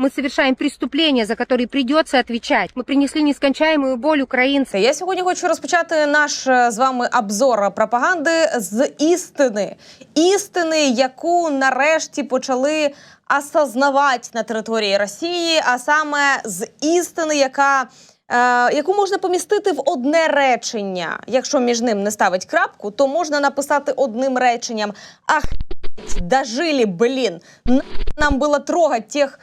Мы совершаем преступления, за которые придется отвечать. Мы принесли нескончаемую боль украинцам. Я сьогодні хочу розпочати наш е, з вами обзор пропаганди з істини. Істини, яку нарешті почали осознавати на території Росії, а саме з істини, яка. е, Яку можна помістити в одне речення. Якщо між ним не ставить крапку, то можна написати одним реченням: Ах, дожили, блін, на- нам було трогать тих е,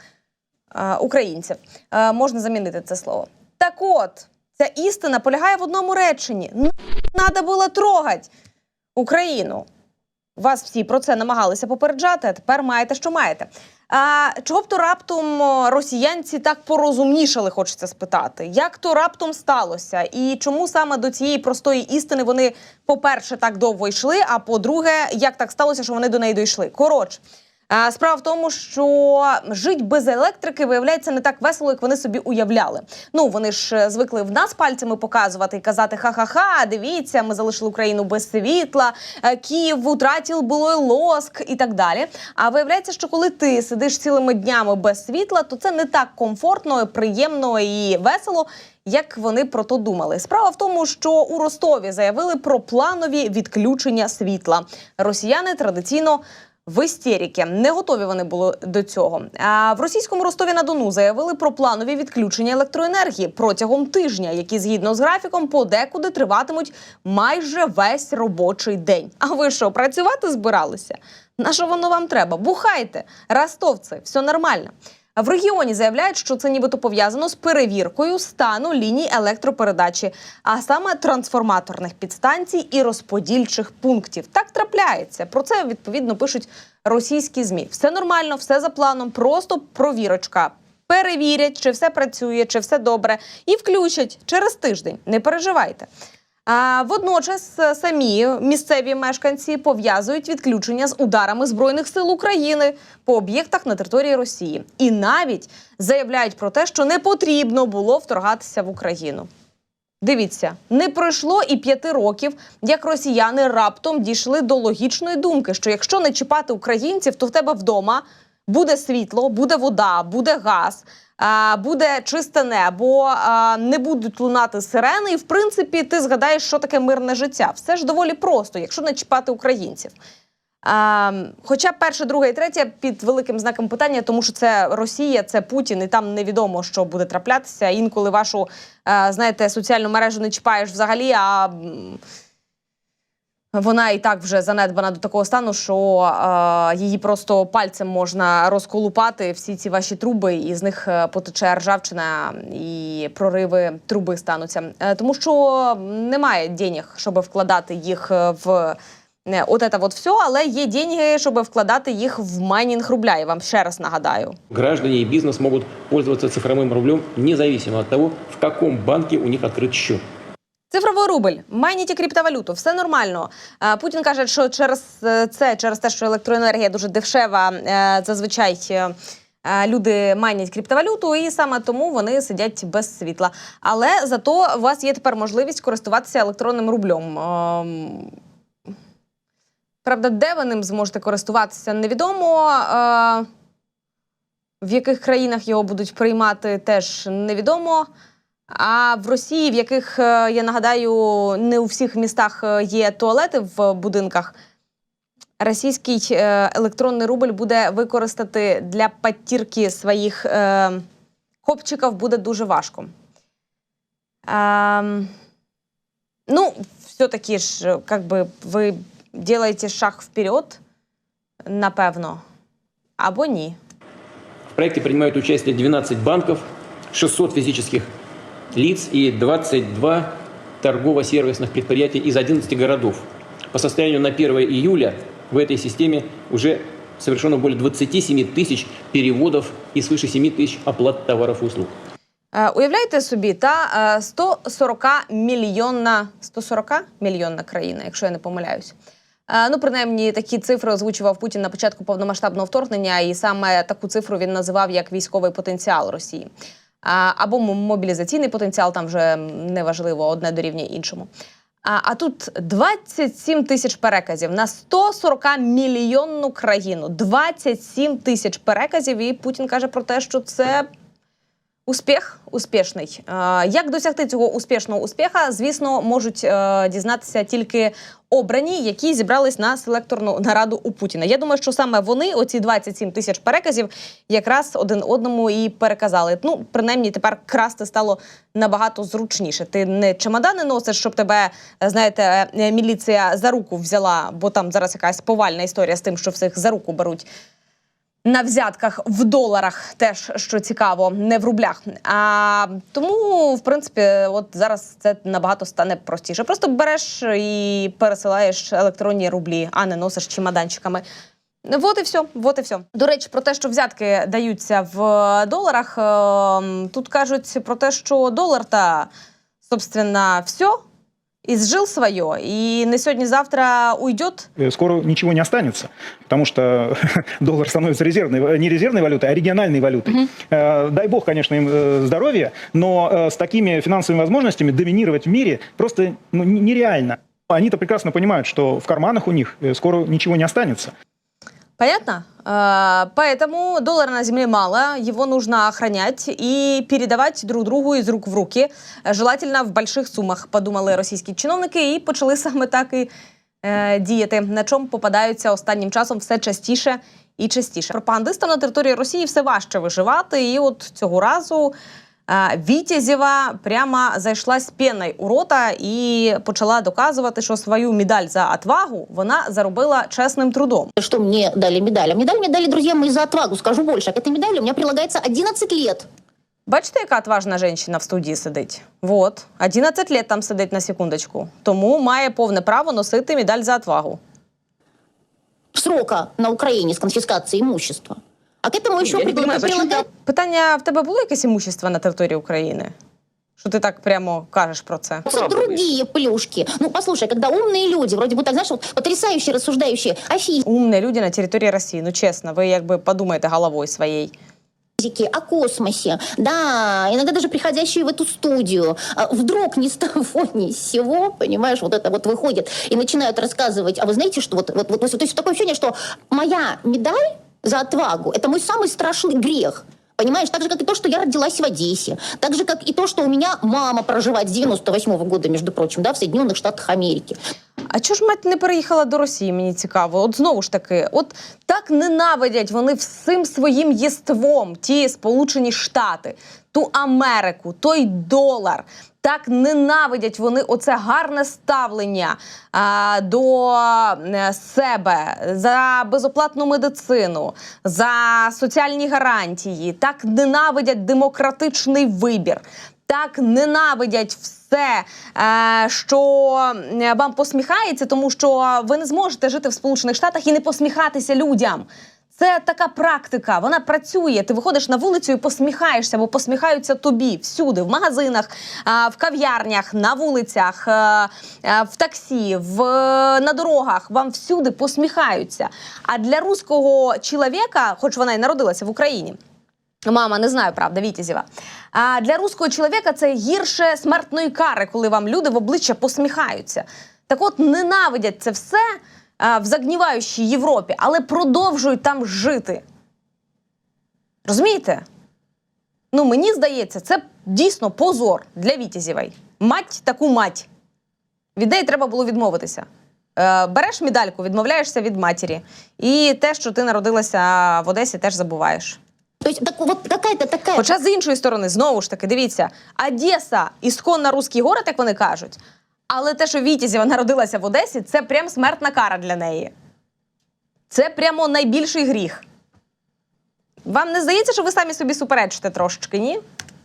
українців. Е, можна замінити це слово. Так от, ця істина полягає в одному реченні: треба було трогати Україну. Вас всі про це намагалися попереджати, а тепер маєте, що маєте. А чого б то раптом росіянці так порозумнішали, хочеться спитати? Як то раптом сталося? І чому саме до цієї простої істини вони, по-перше, так довго йшли, а по-друге, як так сталося, що вони до неї дійшли? Коротше. Справа в тому, що жить без електрики виявляється не так весело, як вони собі уявляли. Ну вони ж е, звикли в нас пальцями показувати і казати: ха-ха-ха, дивіться, ми залишили Україну без світла, е, Київ втратив було лоск і так далі. А виявляється, що коли ти сидиш цілими днями без світла, то це не так комфортно, приємно і весело. Як вони про то думали? Справа в тому, що у Ростові заявили про планові відключення світла. Росіяни традиційно в істеріки. Не готові вони були до цього. А в російському Ростові на Дону заявили про планові відключення електроенергії протягом тижня, які згідно з графіком подекуди триватимуть майже весь робочий день. А ви що, працювати збиралися? На що воно вам треба? Бухайте, ростовці, все нормально. В регіоні заявляють, що це нібито пов'язано з перевіркою стану ліній електропередачі, а саме трансформаторних підстанцій і розподільчих пунктів. Так трапляється. Про це відповідно пишуть російські змі. Все нормально, все за планом, просто провірочка. Перевірять, чи все працює, чи все добре, і включать через тиждень. Не переживайте. Водночас е, самі місцеві мешканці пов'язують відключення з ударами збройних сил України по об'єктах на території Росії, і навіть заявляють про те, що не потрібно було вторгатися в Україну. Дивіться, не пройшло і п'яти років, як росіяни раптом дійшли до логічної думки, що якщо не чіпати українців, то в тебе вдома буде світло, буде вода, буде газ, буде чисте небо, не будуть лунати сирени. І в принципі, ти згадаєш, що таке мирне життя. Все ж доволі просто, якщо не чіпати українців. Хоча перше, друге і третє під великим знаком питання, тому що це Росія, це Путін, і там невідомо, що буде траплятися. Інколи вашу знаєте, соціальну мережу не чіпаєш взагалі, а вона і так вже занедбана до такого стану, що е, її просто пальцем можна розколупати всі ці ваші труби, і з них е, потече ржавчина і прориви труби стануться. Е, тому що немає денег, щоб вкладати їх е, в. Не, от це от все, але є деньги, щоб вкладати їх в майнінг рубля. Я вам ще раз нагадаю. Граждане и бизнес могут пользоваться цифровым рублем независимо от того, в каком банке у них открыт счет. Цифровий рубль, майніть криптовалюту, все нормально. Путін каже, що через е, це, через те, що електроенергія дуже дешева, е, зазвичай е, люди майнять криптовалюту, і саме тому вони сидять без світла. Але зато у вас є тепер можливість користуватися електронним рублем. Ем, Правда, де ви ним зможете користуватися, невідомо. В яких країнах його будуть приймати, теж невідомо. А в Росії, в яких е, я нагадаю, не у всіх містах е, є туалети в будинках. Російський е, електронний рубль буде використати для підтірки своїх копчиків буде дуже важко. Ем, ну, все-таки ж, как би, ви делаєте шаг вперед, напевно, або ні. В проекте принимают участие 12 банков, 600 физических лиц и 22 торгово-сервисных предприятий из 11 городов. По состоянию на 1 июля в этой системе уже совершено более 27 тысяч переводов и свыше 7 тысяч оплат товаров и услуг. Е, Уявляєте собі, та е, 140 мільйонна 140 мільйонна країна, якщо я не помиляюсь. Е, Ну, принаймні, такі цифри озвучував Путін на початку повномасштабного вторгнення, і саме таку цифру він називав як військовий потенціал Росії. Або мобілізаційний потенціал, там вже неважливо, одне дорівнює іншому. А, а тут 27 тисяч переказів на 140 мільйонну країну. 27 тисяч переказів. І Путін каже про те, що це успіх успішний. Е, Як досягти цього успішного успіха, звісно, можуть е, дізнатися тільки обрані, які зібрались на селекторну нараду у Путіна. Я думаю, що саме вони, оці 27 тисяч переказів, якраз один одному і переказали. Ну, принаймні, тепер красти стало набагато зручніше. Ти не чемодани носиш, щоб тебе, е, знаєте, міліція за руку взяла, бо там зараз якась повальна історія з тим, що всіх за руку беруть. На взятках в доларах теж що цікаво, не в рублях. А тому, в принципі, от зараз це набагато стане простіше. Просто береш і пересилаєш електронні рублі, а не носиш чемоданчиками. Вот і все, вот і все. До речі, про те, що взятки даються в доларах. ем, Тут кажуть про те, що долар та собственно все. Изжил свое, и на сегодня-завтра уйдет Э, скоро ничего не останется, потому что доллар становится резервной, э, не резервной валютой, а региональной валютой. Э, Дай бог, конечно, им здоровья, но с такими финансовыми возможностями доминировать в мире просто ну, нереально. Они-то прекрасно понимают, что в карманах у них скоро ничего не останется. Понятно? Э, Поэтому доллара на земле мало, его нужно охранять и передавать друг другу из рук в руки, Э, желательно в больших сумах, подумали російські чиновники, і почали саме так і е, діяти, на чому попадаються останнім часом все частіше і частіше. Пропагандистам на території Росії все важче виживати, і от цього разу. Вітязєва прямо зайшла з піною у рота і почала доказувати, що свою медаль за отвагу вона заробила чесним трудом. что мне дали медаль. Медаль мне дали, друзья мои, за отвагу. Скажу больше. К этой медали у меня прилагается 11 лет. Бачите, яка отважна жінка в студії сидить? Вот, 11 лет там сидить на секундочку. Тому має повне право носити медаль за отвагу. Срока на Украине с конфискацией имущества. А к этому еще Я не пригла- понимаю, зачем прилагает- Питання: в тебе було якесь імущество на території України? Що ти так прямо кажеш про це? другие плюшки. Ну, послушай, когда умные люди, вроде бы так, знаешь, вот потрясающие, рассуждающие о Умні люди на території Росії. Ну чесно, ви якби подумаєте головою своєю. физике, о космосе, да, иногда даже приходящие в эту студию, а, вдруг ни с того, ни с сего, понимаешь, вот это вот выходит и начинают рассказывать, а вы знаете, что вот, вот, вот, то есть такое ощущение, что моя медаль за отвагу – это мой самый страшный грех. Понимаешь, так же, как и то, что я родилась в Одессе, так же, как и то, что у меня мама проживает с 98 года, между прочим, да, в Соединенных Штатах Америки. А чого ж мать не переїхала до Росії? Мені цікаво. От знову ж таки, от так ненавидять вони всім своїм єством ті Сполучені Штати, ту Америку, той долар. Так ненавидять вони оце гарне ставлення а, до е, себе за безоплатну медицину, за соціальні гарантії. Так ненавидять демократичний вибір. Так ненавидять все, е, що е, вам посміхається, тому що ви не зможете жити в Сполучених Штатах і не посміхатися людям. Це така практика, вона працює. Ти виходиш на вулицю і посміхаєшся, бо посміхаються тобі всюди, в магазинах, в кав'ярнях, на вулицях, в таксі, в, на дорогах. Вам всюди посміхаються. А для руського чоловіка, хоч вона і народилася в Україні, Мама, не знаю, правда, Вітязєва. А для руського чоловіка це гірше смертної кари, коли вам люди в обличчя посміхаються. Так от ненавидять це все в загніваючій Європі, але продовжують там жити. Розумієте? Ну, мені здається, це дійсно позор для Вітязєвої. Мать таку мать. Від неї треба було відмовитися. Е, береш медальку, відмовляєшся від матері. І те, що ти народилася в Одесі, теж забуваєш. То есть так, вот какая-то такая Хоча з іншої сторони, знову ж таки, дивіться, Одеса ісконно русський город, як вони кажуть. Але те, що Вітязєва народилася в Одесі, це прям смертна кара для неї. Це прямо найбільший гріх. Вам не здається, що ви самі собі суперечите трошечки, ні?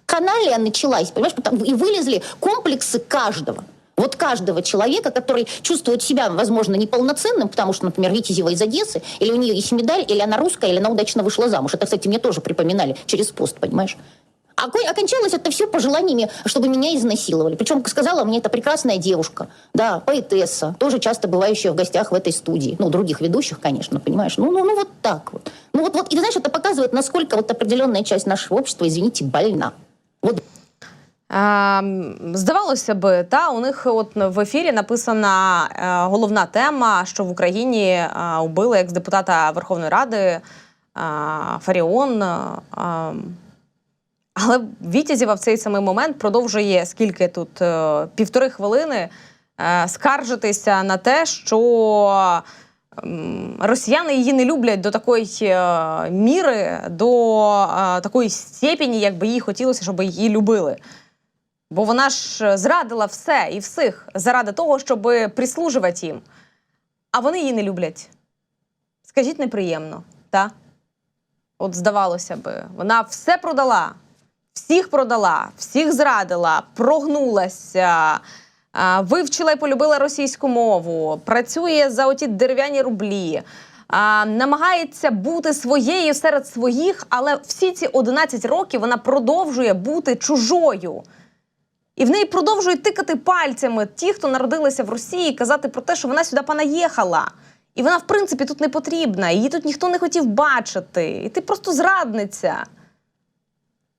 каналия началась, понимаешь, потом и вылезли комплексы каждого. Вот каждого человека, который чувствует себя, возможно, неполноценным, потому что, например, Витязева из Одессы, или у нее есть медаль, или она русская, или она удачно вышла замуж. Это, кстати, мне тоже припоминали через пост, понимаешь? А ко- окончалось это все пожеланиями, чтобы меня изнасиловали. Причем сказала мне это прекрасная девушка, да, поэтесса, тоже часто бывающая в гостях в этой студии. Ну, других ведущих, конечно, понимаешь. Ну, ну, ну вот так вот. Ну вот, вот, и ты знаешь, это показывает, насколько вот определенная часть нашего общества, извините, больна. Вот Е, Ем, Здавалося би, та у них от в ефірі написана е, головна тема, що в Україні е, убили екс-депутата Верховної Ради е, Фаріон. е, ем, але Вітязєва в цей самий момент продовжує скільки тут е, півтори хвилини е, скаржитися на те, що росіяни її не люблять до такої е, міри, до такої степені, як би їй хотілося, щоб її любили. Бо вона ж зрадила все і всіх заради того, щоб прислужувати їм. А вони її не люблять. Скажіть, неприємно, та? От здавалося би, вона все продала, всіх продала, всіх зрадила, прогнулася, вивчила і полюбила російську мову, працює за оті дерев'яні рублі. Намагається бути своєю серед своїх, але всі ці 11 років вона продовжує бути чужою. І в неї продовжують тикати пальцями ті, хто народилися в Росії, казати про те, що вона сюди понаїхала. І вона, в принципі, тут не потрібна. Її тут ніхто не хотів бачити. І ти просто зрадниця.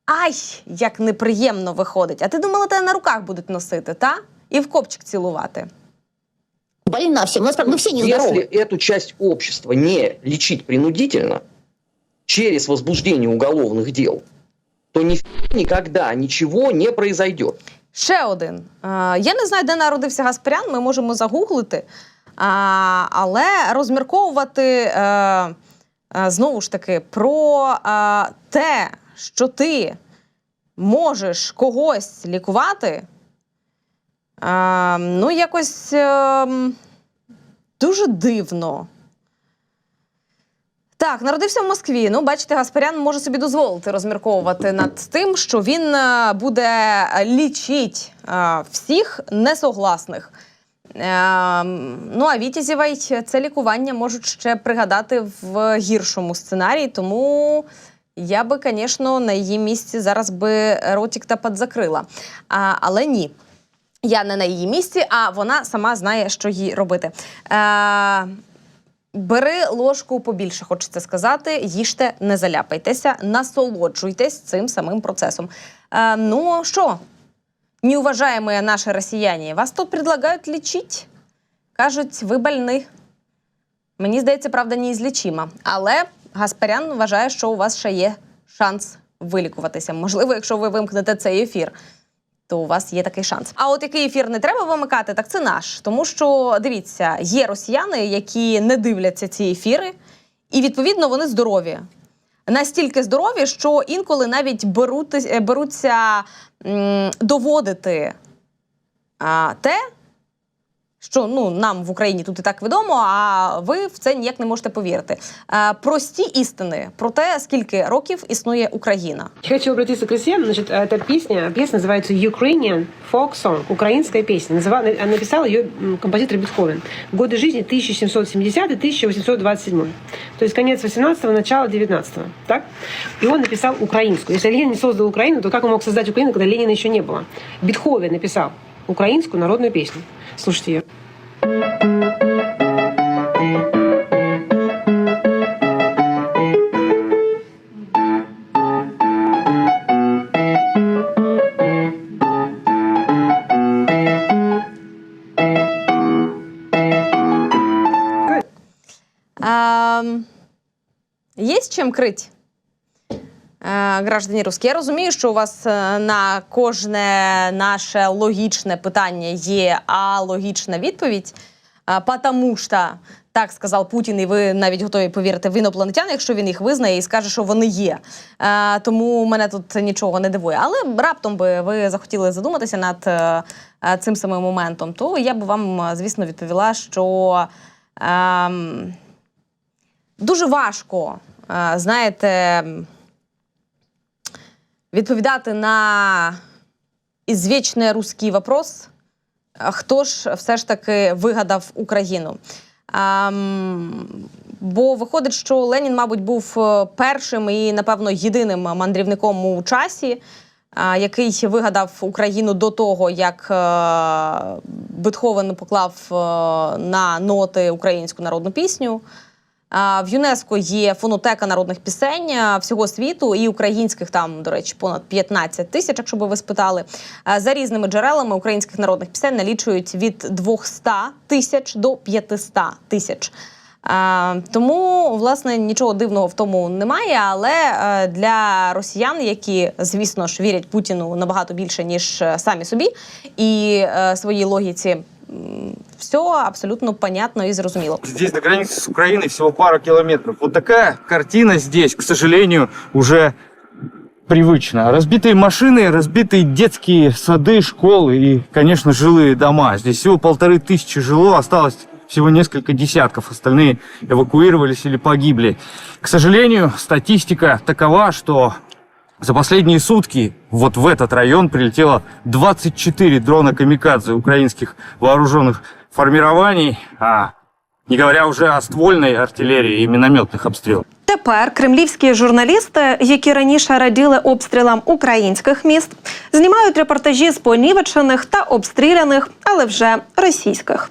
Ай, як неприємно виходить. А ти думала, тебе на руках будуть носити, та? І в копчик цілувати. Больна всем. У нас, мы все нездоровы. Если эту часть общества не лечить принудительно через возбуждение уголовных дел, то ни никогда ничего не произойдет. Ще один. Е, Я не знаю, де народився Гаспарян, ми можемо загуглити. А, але розмірковувати е, е, знову ж таки про е, те, що ти можеш когось лікувати, е, ну, якось е, дуже дивно. Так, народився в Москві. Ну, бачите, Гаспарян може собі дозволити розмірковувати над тим, що він е, буде лічити е, всіх несогласних. Е, ну, а Вітязєвай це лікування можуть ще пригадати в гіршому сценарії, тому я би, звісно, на її місці зараз би ротик та подзакрила. А, але ні. Я не на її місці, а вона сама знає, що їй робити. Е, Бери ложку побільше, хочеться сказати. Їжте, не заляпайтеся, насолоджуйтесь цим самим процесом. Е, ну що, неуважаемые наші росіяни, вас тут предлагають лічити. Кажуть, ви больны. Мені здається, правда, неізлічима. Але Гаспарян вважає, що у вас ще є шанс вилікуватися. Можливо, якщо ви вимкнете цей ефір, то у вас є такий шанс. А от який ефір не треба вимикати, так це наш. Тому що дивіться, є росіяни, які не дивляться ці ефіри, і відповідно вони здорові. Настільки здорові, що інколи навіть беруть, е, беруться м, доводити а, те, що ну, нам в Україні тут і так відомо, а ви в це ніяк не можете повірити. Е, прості істини про те, скільки років існує Україна. Хочу обратиться к россиянам. Значит, эта песня, песня называется Ukrainian Folk Song, украинская песня. Называ- Написал ее м, композитор Бетховен. Годы жизни 1770-1827. То есть конец 18-го, начало 19-го. Так? И он написал украинскую. Если Ленин не создал Украину, то как он мог создать Украину, когда Ленина еще не было? Бетховен написал украинскую народную песню. Слушайте ее. Чим крить? Е, Граждані русські, я розумію, що у вас е, на кожне наше логічне питання є алогічна відповідь. Е, Потому що так сказав Путін, і ви навіть готові повірити в інопланетян, якщо він їх визнає і скаже, що вони є. Тому мене тут нічого не дивує. Але раптом би ви захотіли задуматися над цим самим моментом, то я б вам, звісно, відповіла, що. ем, дуже важко, знаєте, відповідати на ізвічний русський вопрос, хто ж все ж таки вигадав Україну. Бо виходить, що Ленін, мабуть, був е, першим і, напевно, єдиним мандрівником у часі, який вигадав Україну до того, як е, Бетховен поклав е, на ноти українську народну пісню. В ЮНЕСКО є фонотека народних пісень всього світу і українських там, до речі, понад 15 тисяч, якщо би ви спитали. За різними джерелами українських народних пісень налічують від 200 тисяч до 500 тисяч. Тому, власне, нічого дивного в тому немає. Але для росіян, які, звісно ж, вірять Путіну набагато більше, ніж е, самі собі, і е, своїй логіці, все абсолютно понятно і зрозуміло. Здесь до границы с Украиной всего пара километров. Вот такая картина здесь, к сожалению, уже привычна. Разбитые машины, разбитые детские сады, школы и, конечно, жилые дома. Здесь всего полторы тысячи жило, осталось всего несколько десятков. Остальные эвакуировались или погибли. К сожалению, статистика такова, что за последние сутки вот в этот район прилетело 24 дрона камикадзе украинских вооруженных формирований, а не говоря уже о ствольной артиллерии и минометных обстрелах. Тепер кремлівські журналісти, які раніше раділи обстрілам українських міст, знімають репортажі з понівечених та обстріляних, але вже російських.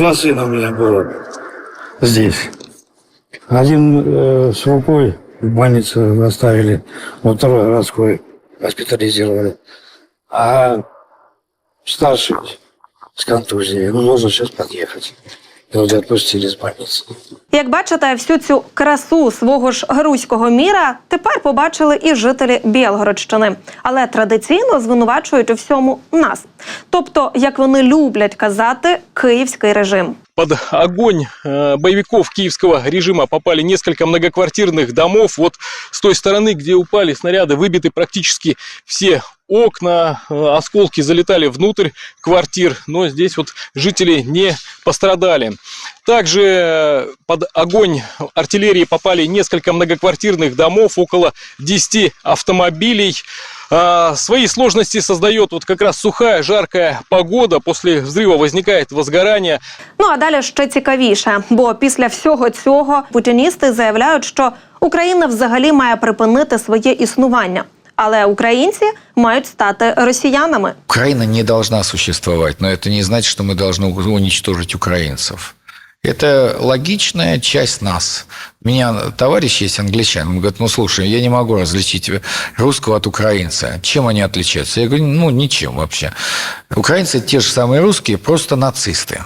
Два сына у меня было здесь. Один э, с рукой в больнице оставили, вот второй городской госпитализировали. А старший с контузией, ну, можно сейчас подъехать. Его уже отпустили с больницы. Як бачите, всю цю красу свого ж грузького міра тепер побачили і жителі Білгородщини, але традиційно звинувачують у всьому нас. Тобто, як вони люблять казати, київський режим. под огонь э, боевиков киевского режима попали несколько многоквартирных домов. Вот с той стороны, где упали снаряды, выбиты практически все окна, э, осколки залетали внутрь квартир, но здесь вот жители не пострадали. Также э, под огонь артиллерии попали несколько многоквартирных домов, около 10 автомобилей. А, Свои сложности создает вот как раз сухая, жаркая погода. После взрыва возникает возгорание. Ну а далі ще цікавіше, бо після всього цього путіністи заявляють, що Україна взагалі має припинити своє існування. Але українці мають стати росіянами. Украина не должна существовать, но это не значит, что мы должны уничтожить украинцев. Это логичная часть нас. У меня товарищ есть англичанин, он говорит, ну слушай, я не могу различить русского от украинца. Чем они отличаются? Я говорю, ну ничем вообще. Украинцы те же самые русские, просто нацисты.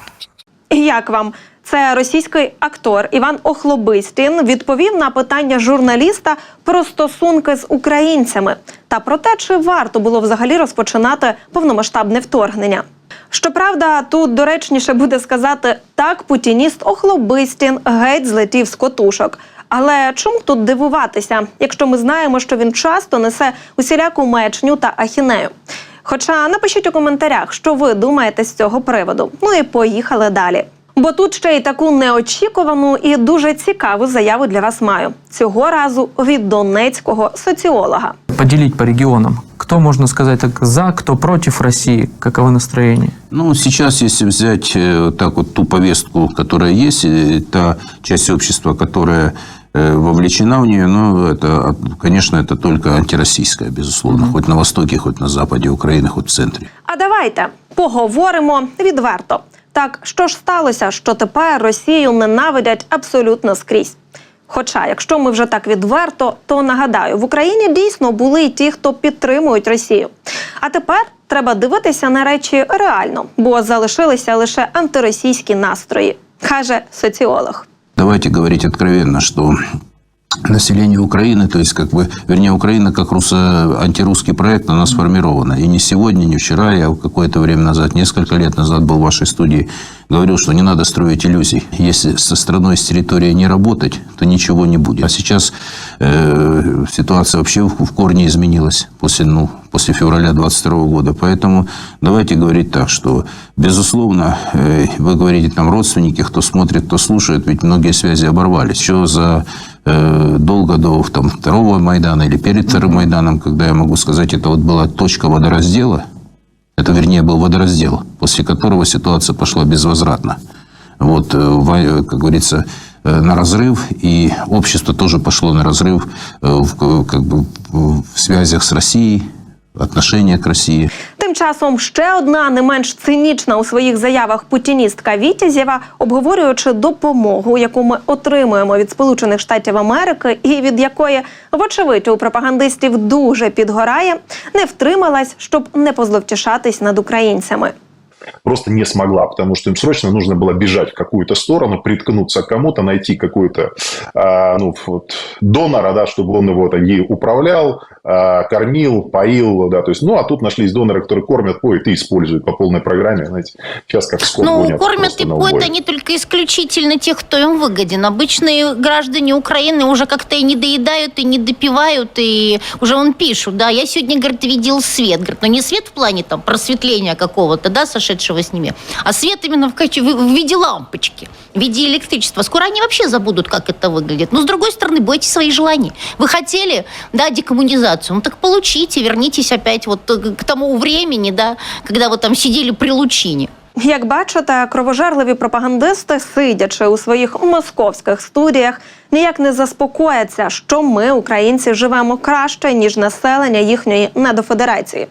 І Як вам? це російський актор Іван Охлобистін відповів на питання журналіста про стосунки з українцями та про те, чи варто було взагалі розпочинати повномасштабне вторгнення. Щоправда, тут доречніше буде сказати так, путініст Охлобистін геть злетів з котушок. Але чому тут дивуватися, якщо ми знаємо, що він часто несе усіляку маячню та ахінею? Хоча напишіть у коментарях, що ви думаєте з цього приводу. Ну і поїхали далі. Бо тут ще й таку неочікувану і дуже цікаву заяву для вас маю цього разу від донецького соціолога. Поделить по регионам. Кто, можно сказать так, за, кто против России? Каковы настроения? Ну, сейчас, если взять э, вот так вот ту повестку, которая есть, и та часть общества, которая э, вовлечена в нее, ну, это, а, конечно, это только антироссийская, безусловно, хоть на востоке, хоть на западе Украины, хоть в центре. А давайте поговоримо відверто. Так, що ж сталося, що тепер Росію ненавидять абсолютно скрізь? Хоча, якщо ми вже так відверто, то нагадаю, в Україні дійсно були й ті, хто підтримують Росію. А тепер треба дивитися на речі реально, бо залишилися лише антиросійські настрої, каже соціолог. Давайте говорить откровенно, что население Украины, то есть как бы, вернее, Украина как руссо, антирусский проект, она сформирована. И не сегодня, не вчера, я какое-то время назад, несколько лет назад был в вашей студии, говорил, что не надо строить иллюзий. Если со страной, с территорией не работать, то ничего не будет. А сейчас э, ситуация вообще в, в корне изменилась после, ну, после февраля 22 года. Поэтому давайте говорить так, что, безусловно, э, вы говорите там родственники, кто смотрит, кто слушает, ведь многие связи оборвались. Еще за долго до там, второго Майдана или перед вторым Майданом, когда я могу сказать, это вот была точка водораздела, это, вернее, был водораздел, после которого ситуация пошла безвозвратно. Вот, э, во- как говорится, э, на разрыв, и общество тоже пошло на разрыв э, в, как бы, в связях с Россией, отношения к России. Тим часом ще одна не менш цинічна у своїх заявах путіністка Вітязєва, обговорюючи допомогу, яку ми отримуємо від Сполучених Штатів Америки, і від якої, вочевидь, у пропагандистів дуже підгорає, не втрималась, щоб не позловтішатись над українцями. Просто не смогла, потому что им срочно нужно было бежать в какую-то сторону, приткнуться к кому-то, найти какую-то а, ну, вот, донора, да, чтобы он его там, ей управлял, а, кормил, поил, да, то есть, ну, а тут нашлись доноры, которые кормят, поют и используют по полной программе, знаете, сейчас как скот Ну, гонят кормят и поют они только исключительно тех, кто им выгоден. Обычные граждане Украины уже как-то и не доедают, и не допивают, и уже он пишут, да, я сегодня, говорит, видел свет. Говорит, ну не свет в плане там просветления какого-то, да, сошедшего с ними, а свет именно в, качестве, в виде лампочки, в виде электричества. Скоро они вообще забудут, как это выглядит. Но, с другой стороны, бойтесь своих желаний. Вы хотели, да, декоммунизацию, ну так получите, вернитесь опять вот э, к тому времени, да, когда вы там сидели при лучине. Як бачите, кровожерливі пропагандисти, сидячи у своїх московських студіях, ніяк не заспокояться, що ми, українці, живемо краще ніж населення їхньої недофедерації,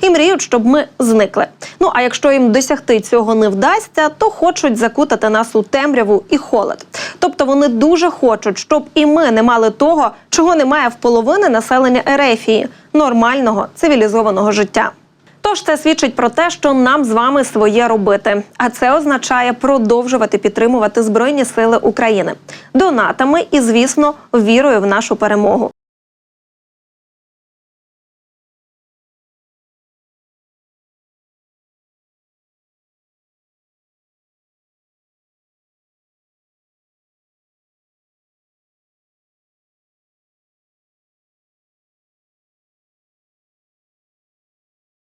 і мріють, щоб ми зникли. Ну а якщо їм досягти цього не вдасться, то хочуть закутати нас у темряву і холод. Тобто вони дуже хочуть, щоб і ми не мали того, чого немає в половини населення Ерефії нормального цивілізованого життя. Тож це свідчить про те, що нам з вами своє робити. А це означає продовжувати підтримувати Збройні Сили України донатами і, звісно, вірою в нашу перемогу.